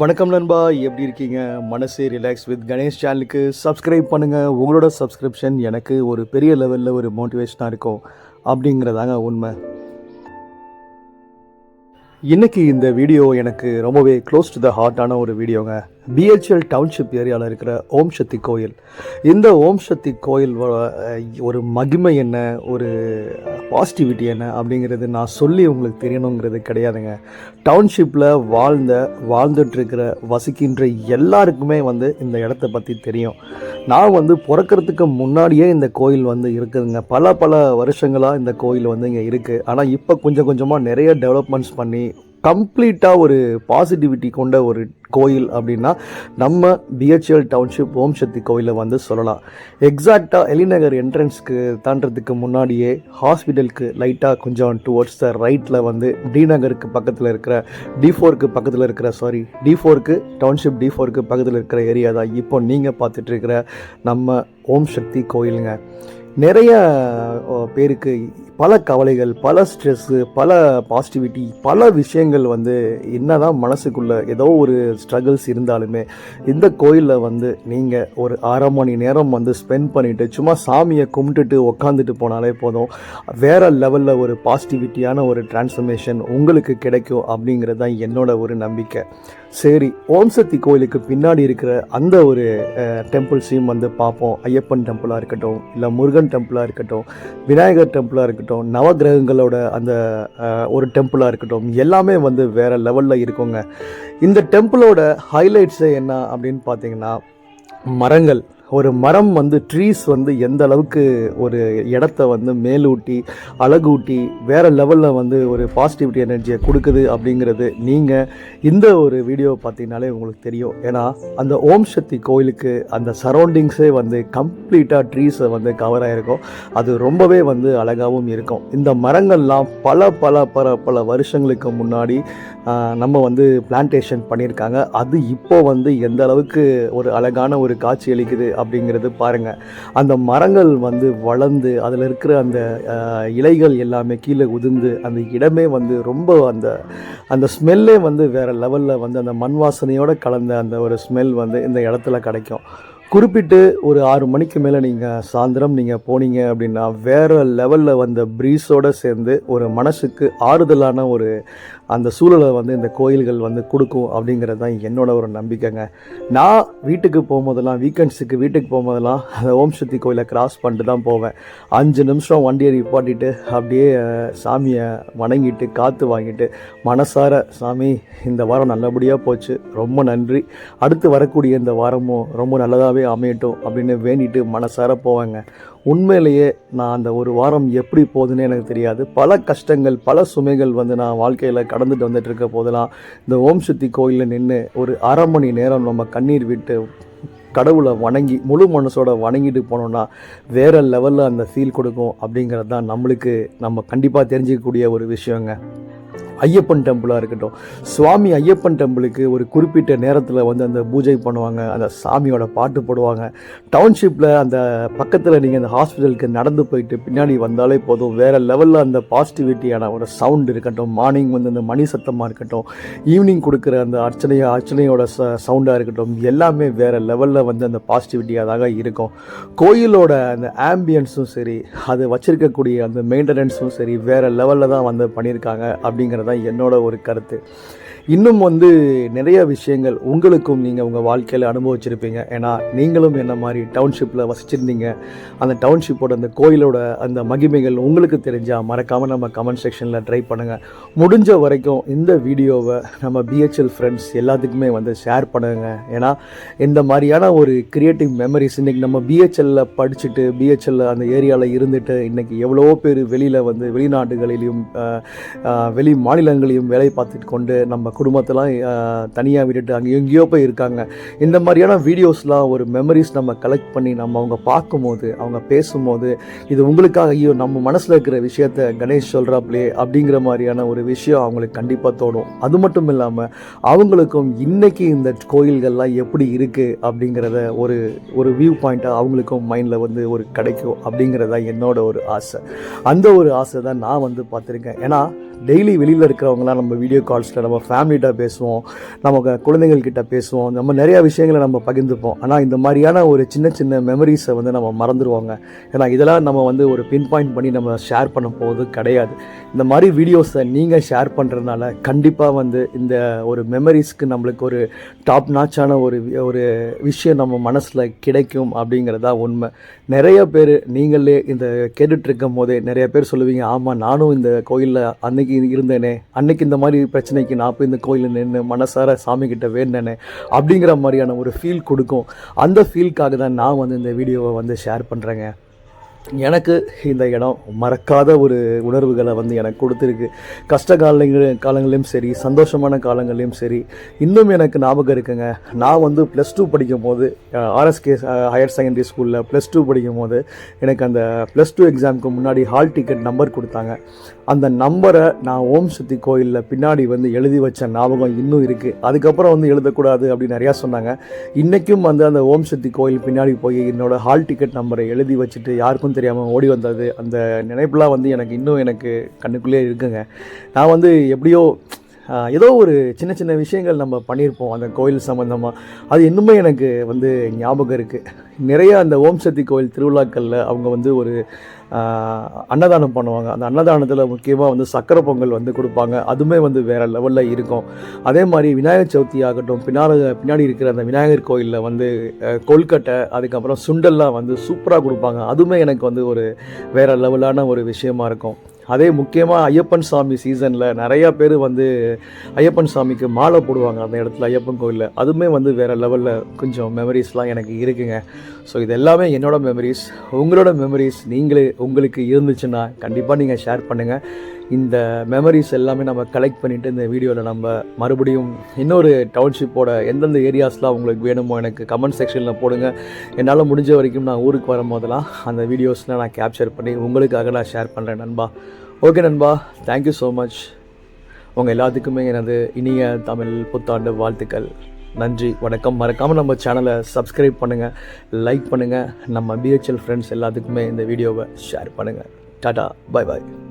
வணக்கம் நண்பா எப்படி இருக்கீங்க? மனசே ரிலாக்ஸ் வித் கணேஷ் சேனலுக்கு சப்ஸ்கிரைப் பண்ணுங்கள் உங்களோட சப்ஸ்கிரிப்ஷன் எனக்கு ஒரு பெரிய லெவலில் ஒரு மோட்டிவேஷனாக இருக்கும். அப்படிங்கிறதாங்க உண்மை. இன்றைக்கி இந்த வீடியோ எனக்கு ரொம்பவே க்ளோஸ் டு த ஹார்ட்டான ஒரு வீடியோங்க பிஹெச்எல் டவுன்ஷிப் ஏரியாவில் இருக்கிற ஓம் சக்தி கோயில். இந்த ஓம் சக்தி கோயில் ஒரு மகிமை என்ன? ஒரு பாசிட்டிவிட்டி என்ன அப்படிங்கிறது நான் சொல்லி உங்களுக்கு தெரியணுங்கிறது கிடையாதுங்க. டவுன்ஷிப்பில் வாழ்ந்த வாழ்ந்துட்டுருக்கிற வசிக்கின்ற எல்லாருக்குமே வந்து இந்த இடத்த பற்றி தெரியும். நான் வந்து பிறக்கறதுக்கு முன்னாடியே இந்த கோயில் வந்து இருக்குதுங்க. பல பல வருஷங்களாக இந்த கோயில் வந்து இங்கே இருக்குது ஆனால் இப்போ கொஞ்சம் கொஞ்சமாக நிறைய டெவலப்மெண்ட்ஸ் பண்ணி கம்ப்ளீட்டாக ஒரு பாசிட்டிவிட்டி கொண்ட ஒரு கோயில் அப்படின்னா நம்ம பிஹெச்எல் டவுன்ஷிப் ஓம் சக்தி கோயிலை வந்து சொல்லலாம். எக்ஸாக்டாக எலிநகர் என்ட்ரன்ஸ்க்கு தாண்டதுக்கு முன்னாடியே ஹாஸ்பிட்டலுக்கு லைட்டாக கொஞ்சம் டுவர்ட்ஸ் த ரைட்டில் வந்து டி நகருக்கு பக்கத்தில் இருக்கிற டி ஃபோருக்கு பக்கத்தில் இருக்கிற சாரி டி ஃபோருக்கு டவுன்ஷிப் டி ஃபோருக்கு பக்கத்தில் இருக்கிற ஏரியா தான் இப்போ நீங்கள் பார்த்துட்ருக்கிற நம்ம ஓம் சக்தி கோயிலுங்க. நிறைய பேருக்கு பல கவலைகள் பல ஸ்ட்ரெஸ்ஸு பல பாசிட்டிவிட்டி பல விஷயங்கள் வந்து என்ன தான் மனசுக்குள்ளே ஏதோ ஒரு ஸ்ட்ரகிள்ஸ் இருந்தாலுமே இந்த கோயிலில் வந்து நீங்கள் ஒரு அரை மணி நேரம் வந்து ஸ்பெண்ட் பண்ணிவிட்டு சும்மா சாமியை கும்பிட்டுட்டு உக்காந்துட்டு போனாலே போதும். வேறு லெவலில் ஒரு பாசிட்டிவிட்டியான ஒரு டிரான்ஸ்ஃபர்மேஷன் உங்களுக்கு கிடைக்கும் அப்படிங்கிறது தான் என்னோட ஒரு நம்பிக்கை. சரி ஓம் சக்தி கோயிலுக்கு பின்னாடி இருக்கிற அந்த ஒரு டெம்பிள்ஸையும் வந்து பார்ப்போம். ஐயப்பன் டெம்பிளாக இருக்கட்டும் இல்லை முருகன் டெம்பிளாக இருக்கட்டும் விநாயகர் டெம்பிளாக இருக்கட்டும் நவகிரகங்களோட அந்த ஒரு டெம்பிளாக இருக்கட்டும் எல்லாமே வந்து வேறு லெவலில் இருக்குங்க. இந்த டெம்பிளோட ஹைலைட்ஸே என்ன அப்படின்னு பார்த்தீங்கன்னா மரங்கள். ஒரு மரம் வந்து ட்ரீஸ் வந்து எந்த அளவுக்கு ஒரு இடத்த வந்து மேலூட்டி அழகூட்டி வேறு லெவலில் வந்து ஒரு பாசிட்டிவிட்டி எனர்ஜியை கொடுக்குது அப்படிங்கிறது நீங்கள் இந்த ஒரு வீடியோ பார்த்தீங்கனாலே உங்களுக்கு தெரியும். ஏன்னா அந்த ஓம் சக்தி கோயிலுக்கு அந்த சரௌண்டிங்ஸே வந்து கம்ப்ளீட்டாக ட்ரீஸை வந்து கவர் ஆகிருக்கும் அது ரொம்பவே வந்து அழகாகவும் இருக்கும். இந்த மரங்கள்லாம் பல பல பல பல வருஷங்களுக்கு முன்னாடி நம்ம வந்து பிளான்டேஷன் பண்ணியிருக்காங்க. அது இப்போ வந்து எந்த அளவுக்கு ஒரு அழகான ஒரு காட்சி அளிக்குது அப்படிங்கிறது பாருங்கள் அந்த மரங்கள் வந்து வளர்ந்து அதில் இருக்கிற அந்த இலைகள் எல்லாமே கீழே உதிர்ந்து அந்த இடமே வந்து ரொம்ப அந்த அந்த ஸ்மெல்லே வந்து வேறு லெவலில் வந்து அந்த மண் வாசனையோடு கலந்த அந்த ஒரு ஸ்மெல் வந்து இந்த இடத்துல கிடைக்கும். குறிப்பிட்டு ஒரு ஆறு மணிக்கு மேலே நீங்கள் சாயந்தரம் நீங்கள் போனீங்க அப்படின்னா வேறு லெவலில் வந்த ப்ரீஸோடு சேர்ந்து ஒரு மனசுக்கு ஆறுதலான ஒரு அந்த சூழலை வந்து இந்த கோயில்கள் வந்து கொடுக்கும் அப்படிங்கிறது தான் என்னோட ஒரு நம்பிக்கைங்க. நான் வீட்டுக்கு போகும்போதெல்லாம் வீக்கெண்ட்ஸுக்கு வீட்டுக்கு போகும்போதெல்லாம் அந்த ஓம் சக்தி கோயிலை கிராஸ் பண்ணிட்டு தான் போவேன். அஞ்சு நிமிஷம் வண்டியை நிப்பாட்டிட்டு அப்படியே சாமியை வணங்கிட்டு காற்று வாங்கிட்டு மனசார சாமி இந்த வாரம் நல்லபடியாக போச்சு. ரொம்ப நன்றி. அடுத்து வரக்கூடிய இந்த வாரமும் ரொம்ப நல்லதாகவே அமையட்டும் அப்படின்னு வேண்டிட்டு மனசார போவேங்க. உண்மையிலேயே நான் அந்த ஒரு வாரம் எப்படி போகுதுன்னு எனக்கு தெரியாது. பல கஷ்டங்கள் பல சுமைகள் வந்து நான் வாழ்க்கையில் கடந்துட்டு வந்துட்டு இருக்க போதெல்லாம் இந்த ஓம் சக்தி கோயிலில் நின்று ஒரு அரை மணி நேரம் நம்ம கண்ணீர் விட்டு கடவுளை வணங்கி முழு மனசோட வணங்கிட்டு போனோம்னா வேற லெவலில் அந்த ஃபீல் கொடுக்கும் அப்படிங்கிறது தான் நம்மளுக்கு நம்ம கண்டிப்பாக தெரிஞ்சிக்கக்கூடிய ஒரு விஷயங்க. ஐயப்பன் டெம்பிளாக இருக்கட்டும். சுவாமி ஐயப்பன் டெம்பிளுக்கு ஒரு குறிப்பிட்ட நேரத்தில் வந்து அந்த பூஜை பண்ணுவாங்க. அந்த சாமியோட பாட்டு போடுவாங்க. டவுன்ஷிப்பில் அந்த பக்கத்தில் நீங்கள் அந்த ஹாஸ்பிட்டலுக்கு நடந்து போயிட்டு பின்னாடி வந்தாலே போதும். வேறு லெவலில் அந்த பாசிட்டிவிட்டியான ஒரு சவுண்ட் இருக்கட்டும். மார்னிங் வந்து அந்த மணி சத்தமாக இருக்கட்டும். ஈவினிங் கொடுக்குற அந்த அர்ச்சனையை அர்ச்சனையோட ச சவுண்டாக இருக்கட்டும். எல்லாமே வேறு லெவலில் வந்து அந்த பாசிட்டிவிட்டியாக தான் இருக்கும். கோயிலோட அந்த ஆம்பியன்ஸும் சரி அது வச்சுருக்கக்கூடிய அந்த மெயின்டெனன்ஸும் சரி வேறு லெவலில் தான் வந்து பண்ணியிருக்காங்க அப்படிங்கிறத தான் என்னோட ஒரு கருத்து. இன்னும் வந்து நிறைய விஷயங்கள் உங்களுக்கும் நீங்கள் உங்கள் வாழ்க்கையில் அனுபவிச்சிருப்பீங்க. ஏன்னா நீங்களும் என்ன மாதிரி டவுன்ஷிப்பில் வசிச்சிருந்தீங்க. அந்த டவுன்ஷிப்போட அந்த கோயிலோட அந்த மகிமைகள் உங்களுக்கு தெரிஞ்சால் மறக்காமல் நம்ம கமெண்ட் செக்ஷனில் ட்ரை பண்ணுங்கள் முடிஞ்ச வரைக்கும் இந்த வீடியோவை நம்ம பிஹெச்எல் ஃப்ரெண்ட்ஸ் எல்லாத்துக்குமே வந்து ஷேர் பண்ணுங்க. ஏன்னா இந்த மாதிரியான ஒரு கிரியேட்டிவ் மெமரிஸ் இன்றைக்கி நம்ம பிஹெச்எல்ல படிச்சுட்டு பிஹெச்எல்ல அந்த ஏரியாவில் இருந்துட்டு இன்றைக்கி எவ்வளவோ பேர் வெளியில் வந்து வெளிநாடுகளிலும் வெளி மாநிலங்களையும் வேலை பார்த்துட்டு கொண்டு நம்ம குடும்பத்தெல்லாம் தனியாக விட்டுட்டு அங்கே எங்கேயோ போய் இருக்காங்க. இந்த மாதிரியான வீடியோஸ்லாம் ஒரு மெமரிஸ் நம்ம கலெக்ட் பண்ணி நம்ம அவங்க பார்க்கும்போது அவங்க பேசும்போது இது உங்களுக்காக ஐயோ நம்ம மனசில் இருக்கிற விஷயத்த கணேஷ் சொல்கிறாப்லே அப்படிங்கிற மாதிரியான ஒரு விஷயம் அவங்களுக்கு கண்டிப்பாக தோணும். அது மட்டும் இல்லாமல் அவங்களுக்கும் இன்றைக்கி இந்த கோயில்கள்லாம் எப்படி இருக்குது அப்படிங்கிறத ஒரு ஒரு வியூ பாயிண்ட்டாக அவங்களுக்கும் மைண்டில் வந்து ஒரு கிடைக்கும் அப்படிங்கிறதா என்னோட ஒரு ஆசை. அந்த ஒரு ஆசை தான் நான் வந்து பார்த்துருக்கேன். ஏன்னா டெய்லி வெளியில் இருக்கிறவங்களாம் நம்ம வீடியோ கால்ஸில் நம்ம ஃபேமிலி ஃபேமிலிகிட்ட பேசுவோம் நம்ம குழந்தைங்கள்கிட்ட பேசுவோம் நம்ம நிறையா விஷயங்களை நம்ம பகிர்ந்துப்போம். ஆனால் இந்த மாதிரியான ஒரு சின்ன சின்ன மெமரிஸை வந்து நம்ம மறந்துடுவாங்க ஏன்னா இதெல்லாம் நம்ம வந்து ஒரு பின் பாயிண்ட் பண்ணி நம்ம ஷேர் பண்ண போவது கிடையாது. இந்த மாதிரி வீடியோஸை நீங்கள் ஷேர் பண்ணுறதுனால கண்டிப்பாக வந்து இந்த ஒரு மெமரிஸ்க்கு நம்மளுக்கு ஒரு டாப் நாச்சான ஒரு ஒரு விஷயம் நம்ம மனசில் கிடைக்கும் அப்படிங்கிறதா உண்மை. நிறைய பேர் நீங்களே இந்த கேட்டுட்டு இருக்கும் போதே நிறைய பேர் சொல்லுவீங்க ஆமாம் நானும் இந்த கோயிலில் அன்னைக்கு இருந்தேனே அன்னைக்கு இந்த மாதிரி பிரச்சனைக்கு நான் போய் இந்த கோயிலில் நின்று மனசார சாமி கிட்ட அப்படிங்கிற மாதிரியான ஒரு ஃபீல் கொடுக்கும். அந்த ஃபீல்க்காக தான் நான் வந்து இந்த வீடியோவை வந்து ஷேர் பண்ணுறேங்க எனக்கு இந்த இடம் மறக்காத ஒரு உணர்வுகளை வந்து எனக்கு கொடுத்துருக்கு. கஷ்ட காலங்கள் காலங்களையும் சரி சந்தோஷமான காலங்களையும் சரி இன்னும் எனக்கு ஞாபகம் இருக்குங்க. நான் வந்து ப்ளஸ் டூ படிக்கும் போது ஆர்எஸ்கே ஹையர் செகண்டரி ஸ்கூலில் ப்ளஸ் டூ படிக்கும் போது எனக்கு அந்த ப்ளஸ் டூ எக்ஸாமுக்கு முன்னாடி ஹால் டிக்கெட் நம்பர் கொடுத்தாங்க. அந்த நம்பரை நான் ஓம் சக்தி கோயிலில் பின்னாடி வந்து எழுதி வச்ச ஞாபகம் இன்னும் இருக்குது அதுக்கப்புறம் வந்து எழுதக்கூடாது அப்படின்னு நிறையா சொன்னாங்க. இன்றைக்கும் வந்து அந்த ஓம் சக்தி கோயில் பின்னாடி போய் என்னோட ஹால் டிக்கெட் நம்பரை எழுதி வச்சுட்டு யாருக்கும் தெரியாமல் ஓடி வந்தது. அந்த நினைப்புலாம் வந்து எனக்கு இன்னும் எனக்கு கண்ணுக்குள்ளே இருக்குங்க. நான் வந்து எப்படியோ ஏதோ ஒரு சின்ன சின்ன விஷயங்கள் நம்ம பண்ணியிருப்போம். அந்த கோயில் சம்மந்தமாக அது இன்னுமே எனக்கு வந்து ஞாபகம் இருக்குது நிறைய அந்த ஓம் சக்தி கோயில் திருவிழாக்களில் அவங்க வந்து ஒரு அன்னதானம் பண்ணுவாங்க. அந்த அன்னதானத்தில் முக்கியமாக வந்து சக்கரை பொங்கல் வந்து கொடுப்பாங்க. அதுவுமே வந்து வேறு லெவலில் இருக்கும். அதே மாதிரி விநாயகர் சதுர்த்தி ஆகட்டும் பின்னாடி பின்னாடி இருக்கிற அந்த விநாயகர் கோயிலில் வந்து கொல்கட்டை அதுக்கப்புறம் சுண்டல்லாம் வந்து சூப்பராக கொடுப்பாங்க. அதுவுமே எனக்கு வந்து ஒரு வேறு லெவலான ஒரு விஷயமா இருக்கும். அதே முக்கியமாக ஐயப்பன் சாமி சீசனில் நிறையா பேர் வந்து ஐயப்பன் சாமிக்கு மாலை போடுவாங்க அந்த இடத்துல ஐயப்பன் கோயிலில் அதுவுமே வந்து வேறு லெவலில் கொஞ்சம் மெமரிஸ்லாம் எனக்கு இருக்குங்க. ஸோ இது எல்லாமே என்னோட மெமரிஸ் உங்களோட மெமரிஸ் நீங்களே உங்களுக்கு இருந்துச்சுன்னா கண்டிப்பாக நீங்கள் ஷேர் பண்ணுங்கள் இந்த மெமரிஸ் எல்லாமே நம்ம கலெக்ட் பண்ணிவிட்டு இந்த வீடியோவில் நம்ம மறுபடியும் இன்னொரு டவுன்ஷிப்போட எந்தெந்த ஏரியாஸ்லாம் உங்களுக்கு வேணுமோ எனக்கு கமெண்ட் செக்ஷனில் போடுங்க. என்னால் முடிஞ்ச வரைக்கும் நான் ஊருக்கு வரும்போதெல்லாம் அந்த வீடியோஸ்லாம் நான் கேப்சர் பண்ணி உங்களுக்காக நான் ஷேர் பண்ணுறேன் நண்பா. ஓகே நண்பா தேங்க்யூ ஸோ மச் உங்கள் எல்லாத்துக்குமே எனது இனிய தமிழ் புத்தாண்டு வாழ்த்துக்கள். நன்றி வணக்கம். மறக்காமல் நம்ம சேனலை சப்ஸ்கிரைப் பண்ணுங்கள் லைக் பண்ணுங்கள் நம்ம பிஹெச்எல் ஃப்ரெண்ட்ஸ் எல்லாத்துக்குமே இந்த வீடியோவை ஷேர் பண்ணுங்கள் டாடா பை பாய்